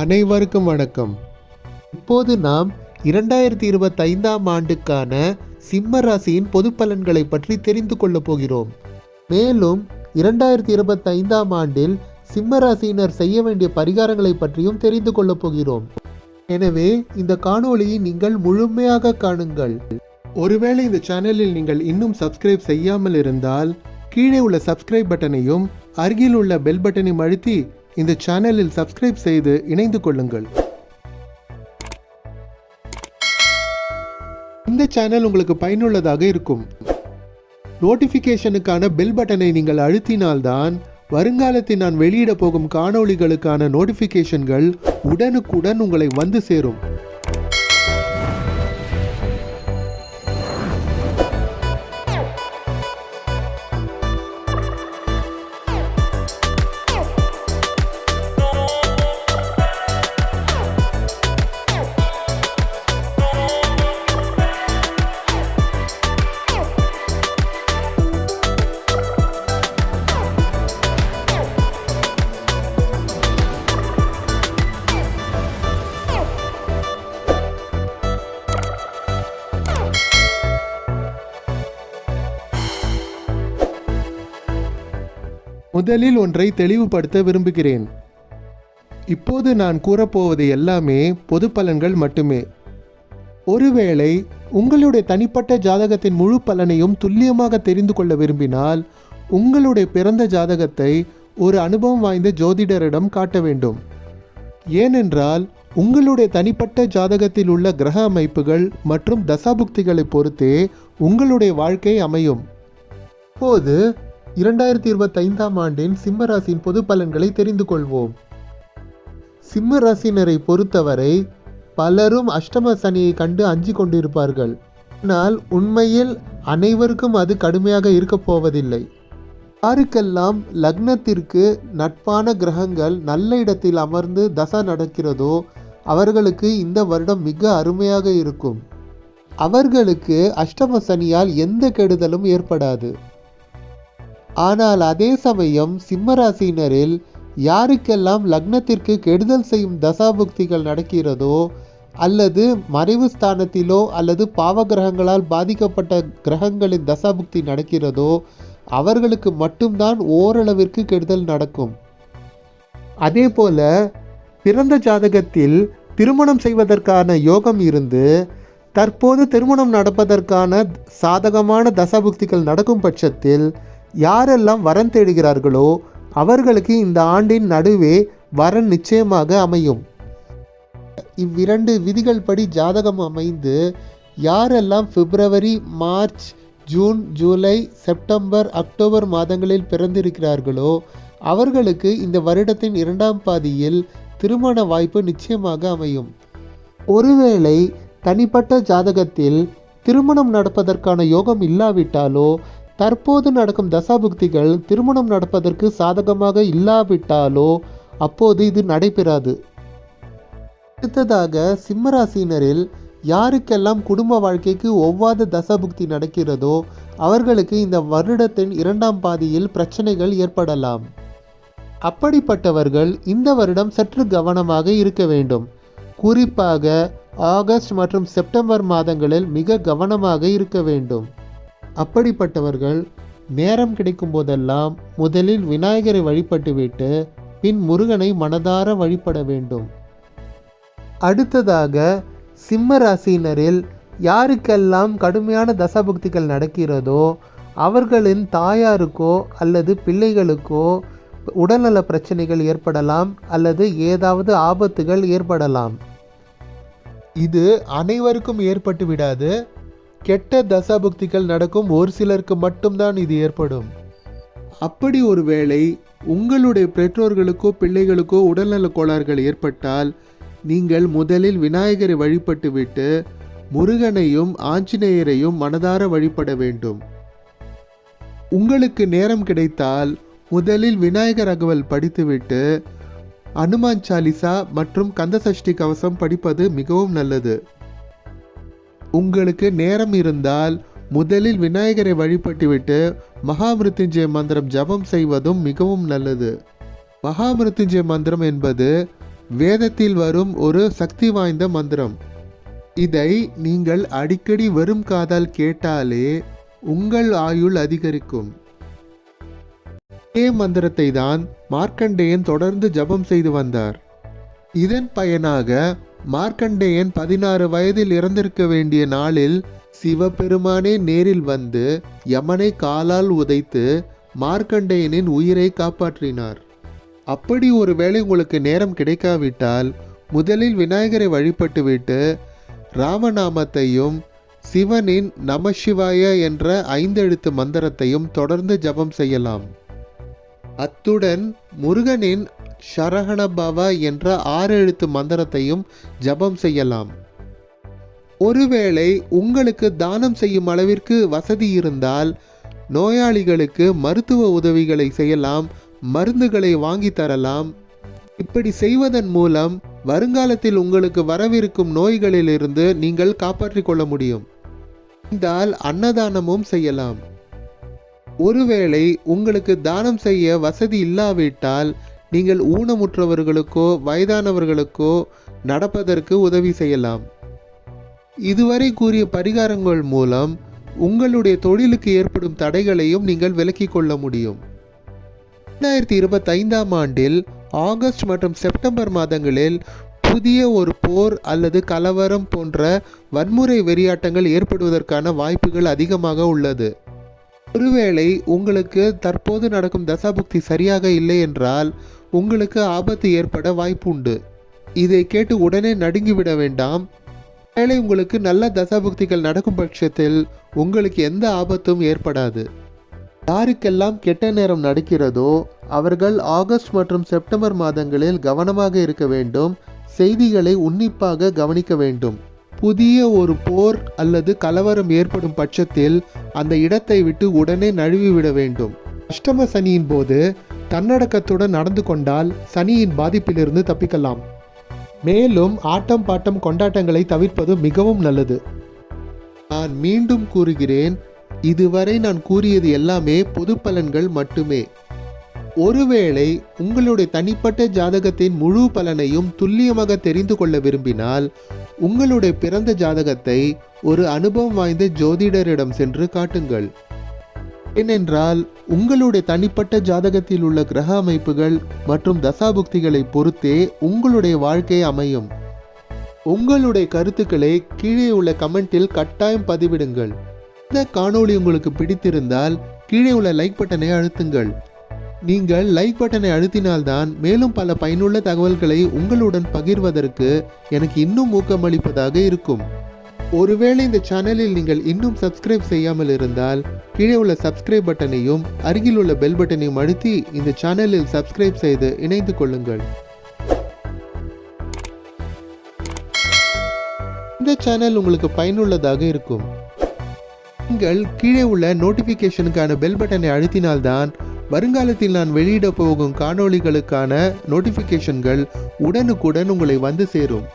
அனைவருக்கும் வணக்கம். இப்போது நாம் இரண்டாயிரத்தி இருபத்தைந்தாம் ஆண்டுக்கான சிம்ம ராசியின் பொது பலன்களை பற்றி தெரிந்து கொள்ளப் போகிறோம். மேலும் இரண்டாயிரத்தி இருபத்தைந்தாம் ஆண்டில் சிம்ம ராசியினர் செய்ய வேண்டிய பரிகாரங்களை பற்றியும் தெரிந்து கொள்ளப் போகிறோம். எனவே இந்த காணொளியை நீங்கள் முழுமையாக காணுங்கள். ஒருவேளை இந்த சேனலில் நீங்கள் இன்னும் சப்ஸ்கிரைப் செய்யாமல் இருந்தால் கீழே உள்ள சப்ஸ்கிரைப் பட்டனையும் அருகில் உள்ள பெல் பட்டனையும் அழுத்தி இந்த சேனலில் சப்ஸ்கிரைப் செய்து இணைந்து கொள்ளுங்கள். இந்த சேனல் உங்களுக்கு பயனுள்ளதாக இருக்கும். நோட்டிஃபிகேஷனுக்கான பெல் பட்டனை நீங்கள் அழுத்தினால்தான் வருங்காலத்தில் நான் வெளியிட போகும் காணொளிகளுக்கான நோட்டிஃபிகேஷன்கள் உடனுக்குடன் உங்களை வந்து சேரும். முதலில் ஒன்றை தெளிவுபடுத்த விரும்புகிறேன். இப்போது நான் கூறப்போவது எல்லாமே பொது பலன்கள் மட்டுமே. ஒருவேளை உங்களுடைய தனிப்பட்ட ஜாதகத்தின் முழு பலனையும் துல்லியமாக தெரிந்து கொள்ள விரும்பினால் உங்களுடைய பிறந்த ஜாதகத்தை ஒரு அனுபவம் வாய்ந்த ஜோதிடரிடம் காட்ட வேண்டும். ஏனென்றால் உங்களுடைய தனிப்பட்ட ஜாதகத்தில் உள்ள கிரக அமைப்புகள் மற்றும் தசாபுக்திகளை பொறுத்தே உங்களுடைய வாழ்க்கை அமையும். இப்போது இரண்டாயிரத்தி இருபத்தைந்தாம் ஆண்டின் சிம்ம ராசியின் பொது பலன்களை தெரிந்து கொள்வோம். சிம்ம ராசினரை பொறுத்தவரை பலரும் அஷ்டம சனியை கண்டு அஞ்சு கொண்டிருப்பார்கள். ஆனால் உண்மையில் அனைவருக்கும் அது கடுமையாக இருக்கப் போவதில்லை. யாருக்கெல்லாம் லக்னத்திற்கு நட்பான கிரகங்கள் நல்ல இடத்தில் அமர்ந்து தசா நடக்கிறதோ அவர்களுக்கு இந்த வருடம் மிக அருமையாக இருக்கும். அவர்களுக்கு அஷ்டம சனியால் எந்த கெடுதலும் ஏற்படாது. ஆனால் அதே சமயம் சிம்மராசினரில் யாருக்கெல்லாம் லக்னத்திற்கு கெடுதல் செய்யும் தசாபுக்திகள் நடக்கிறதோ அல்லது மறைவு ஸ்தானத்திலோ அல்லது பாவகிரகங்களால் பாதிக்கப்பட்ட கிரகங்களின் தசாபுக்தி நடக்கிறதோ அவர்களுக்கு மட்டும்தான் ஓரளவிற்கு கெடுதல் நடக்கும். அதே போல பிறந்த ஜாதகத்தில் திருமணம் செய்வதற்கான யோகம் இருந்து தற்போது திருமணம் நடப்பதற்கான சாதகமான தசாபுக்திகள் நடக்கும் பட்சத்தில் யாரெல்லாம் வரன் தேடுகிறார்களோ அவர்களுக்கு இந்த ஆண்டின் நடுவே வரன் நிச்சயமாக அமையும். இவ்விரண்டு விதிகள் படி ஜாதகம் அமைந்து யாரெல்லாம் February March June July September October மாதங்களில் பிறந்திருக்கிறார்களோ அவர்களுக்கு இந்த வருடத்தின் இரண்டாம் பாதியில் திருமண வாய்ப்பு நிச்சயமாக அமையும். ஒருவேளை தனிப்பட்ட ஜாதகத்தில் திருமணம் நடப்பதற்கான யோகம் இல்லாவிட்டாலோ தற்போது நடக்கும் தசாபுக்திகள் திருமணம் நடப்பதற்கு சாதகமாக இல்லாவிட்டாலோ அப்போது இது நடைபெறாது. அடுத்ததாக சிம்மராசினரில் யாருக்கெல்லாம் குடும்ப வாழ்க்கைக்கு ஒவ்வாத தசாபுக்தி நடக்கிறதோ அவர்களுக்கு இந்த வருடத்தின் இரண்டாம் பாதியில் பிரச்சனைகள் ஏற்படலாம். அப்படிப்பட்டவர்கள் இந்த வருடம் சற்று கவனமாக இருக்க வேண்டும். குறிப்பாக ஆகஸ்ட் மற்றும் செப்டம்பர் மாதங்களில் மிக கவனமாக இருக்க வேண்டும். அப்படிப்பட்டவர்கள் நேரம் கிடைக்கும் போதெல்லாம் முதலில் விநாயகரை வழிபட்டுவிட்டு பின் முருகனை மனதார வழிபட வேண்டும். அடுத்ததாக சிம்ம ராசியினரில் யாருக்கெல்லாம் கடுமையான தசபக்திகள் நடக்கிறதோ அவர்களின் தாயாருக்கோ அல்லது பிள்ளைகளுக்கோ உடல்நல பிரச்சனைகள் ஏற்படலாம் அல்லது ஏதாவது ஆபத்துகள் ஏற்படலாம். இது அனைவருக்கும் ஏற்பட்டு விடாது. கெட்ட தசாபுக்திகள் நடக்கும் ஒரு சிலருக்கு மட்டும்தான் இது ஏற்படும். அப்படி ஒருவேளை உங்களுடைய பெற்றோர்களுக்கோ பிள்ளைகளுக்கோ உடல்நல கோளாறுகள் ஏற்பட்டால் நீங்கள் முதலில் விநாயகரை வழிபட்டுவிட்டு முருகனையும் ஆஞ்சநேயரையும் மனதார வழிபட வேண்டும். உங்களுக்கு நேரம் கிடைத்தால் முதலில் விநாயகர் அகவல் படித்துவிட்டு அனுமான் சாலிசா மற்றும் கந்தசஷ்டி கவசம் படிப்பது மிகவும் நல்லது. உங்களுக்கு நேரம் இருந்தால் முதலில் விநாயகரை வழிபட்டுவிட்டு மகாமிருத்துஞ்சய மந்திரம் ஜபம் செய்வதும் மிகவும் நல்லது. மகாமிருத்துஞ்சய மந்திரம் என்பது வேதத்தில் வரும் ஒரு சக்தி வாய்ந்த மந்திரம். இதை நீங்கள் அடிக்கடி வெறும் காதால் கேட்டாலே உங்கள் ஆயுள் அதிகரிக்கும். இதே மந்திரத்தை தான் மார்க்கண்டேயன் தொடர்ந்து ஜபம் செய்து வந்தார். இதன் பயனாக மார்க்கண்டேயன் பதினாறு வயதில் இறந்திருக்க வேண்டிய நாளில் சிவபெருமானே நேரில் வந்து யமனை காலால் உதைத்து மார்க்கண்டேயனின் உயிரை காப்பாற்றினார். அப்படி ஒருவேளை உங்களுக்கு நேரம் கிடைக்காவிட்டால் முதலில் விநாயகரை வழிபட்டுவிட்டு ராமநாமத்தையும் சிவனின் நமசிவாய என்ற ஐந்தெழுத்து மந்திரத்தையும் தொடர்ந்து ஜபம் செய்யலாம். அத்துடன் முருகனின் சரஹணபவ என்ற ஆறு எழுத்து மந்திரத்தையும் ஜபம் செய்யலாம். ஒருவேளை உங்களுக்கு தானம் செய்யும் அளவிற்கு வசதி இருந்தால் நோயாளிகளுக்கு மருத்துவ உதவிகளை செய்யலாம் மருந்துகளை வாங்கி தரலாம். இப்படி செய்வதன் மூலம் வருங்காலத்தில் உங்களுக்கு வரவிருக்கும் நோய்களிலிருந்து நீங்கள் காப்பாற்றிக் கொள்ள முடியும். இருந்தால் அன்னதானமும் செய்யலாம். ஒருவேளை உங்களுக்கு தானம் செய்ய வசதி இல்லாவிட்டால் நீங்கள் ஊனமுற்றவர்களுக்கோ வயதானவர்களுக்கோ நடப்பதற்கு உதவி செய்யலாம். இதுவரை கூறிய பரிகாரங்கள் மூலம் உங்களுடைய தொழிலுக்கு ஏற்படும் தடைகளையும் நீங்கள் விலக்கிக் கொள்ள முடியும். ரெண்டாயிரத்தி இருபத்தைந்தாம் ஆண்டில் ஆகஸ்ட் மற்றும் செப்டம்பர் மாதங்களில் புதிய ஒரு போர் அல்லது கலவரம் போன்ற வன்முறை வெறியாட்டங்கள் ஏற்படுவதற்கான வாய்ப்புகள் அதிகமாக உள்ளது. ஒருவேளை உங்களுக்கு தற்போது நடக்கும் தசாபுக்தி சரியாக இல்லை என்றால் உங்களுக்கு ஆபத்து ஏற்பட வாய்ப்பு உண்டு இதை கேட்டு உடனே நடுங்கிவிட வேண்டாம். வேளை உங்களுக்கு நல்ல தசாபுக்திகள் நடக்கும் பட்சத்தில் உங்களுக்கு எந்த ஆபத்தும் ஏற்படாது. யாருக்கெல்லாம் கெட்ட நேரம் நடக்கிறதோ அவர்கள் ஆகஸ்ட் மற்றும் செப்டம்பர் மாதங்களில் கவனமாக இருக்க வேண்டும். செய்திகளை உன்னிப்பாக கவனிக்க வேண்டும். புதிய ஒரு போர் அல்லது கலவரம் ஏற்படும் பட்சத்தில் அந்த இடத்தை விட்டு உடனே நழுவிவிட வேண்டும். அஷ்டம சனியின் போது தன்னடக்கத்துடன் நடந்து கொண்டால் சனியின் பாதிப்பிலிருந்து தப்பிக்கலாம். மேலும் ஆட்டம் பாட்டம் கொண்டாட்டங்களை தவிர்ப்பது மிகவும் நல்லது. நான் மீண்டும் கூறுகிறேன் இதுவரை நான் கூறியது எல்லாமே பொது பலன்கள் மட்டுமே. ஒருவேளை உங்களுடைய தனிப்பட்ட ஜாதகத்தின் முழு பலனையும் துல்லியமாக தெரிந்து கொள்ள விரும்பினால் உங்களுடைய பிறந்த ஜாதகத்தை ஒரு அனுபவம் வாய்ந்த ஜோதிடரிடம் சென்று காட்டுங்கள். ஏனென்றால் உங்களுடைய தனிப்பட்ட ஜாதகத்தில் உள்ள கிரக அமைப்புகள் மற்றும் தசாபுக்திகளை பொறுத்தே உங்களுடைய வாழ்க்கை அமையும். உங்களுடைய கருத்துக்களை கீழே உள்ள கமெண்டில் கட்டாயம் பதிவிடுங்கள். இந்த காணொளி உங்களுக்கு பிடித்திருந்தால் கீழே உள்ள லைக் பட்டனை அழுத்துங்கள். நீங்கள் லைக் பட்டனை அழுத்தினால்தான் மேலும் பல பயனுள்ள தகவல்களை உங்களுடன் பகிர்வதற்கு எனக்கு இன்னும் ஊக்கமளிப்பதாக இருக்கும். ஒருவேளை இந்த சேனலில் நீங்கள் இன்னும் சப்ஸ்கிரைப் செய்யாமல் இருந்தால் கீழே உள்ள சப்ஸ்கிரைப் பட்டனையும் அருகில் உள்ள பெல் பட்டனையும் அழுத்தி இந்த சேனலில் சப்ஸ்கிரைப் செய்து இணைந்து கொள்ளுங்கள். இந்த சேனல் உங்களுக்கு பயனுள்ளதாக இருக்கும். நீங்கள் கீழே உள்ள நோட்டிஃபிகேஷனுக்கான பெல் பட்டனை அழுத்தினால்தான் வருங்காலத்தில் நான் வெளியிட போகும் காணொளிகளுக்கான நோட்டிஃபிகேஷன்கள் உடனுக்குடன் உங்களை வந்து சேரும்.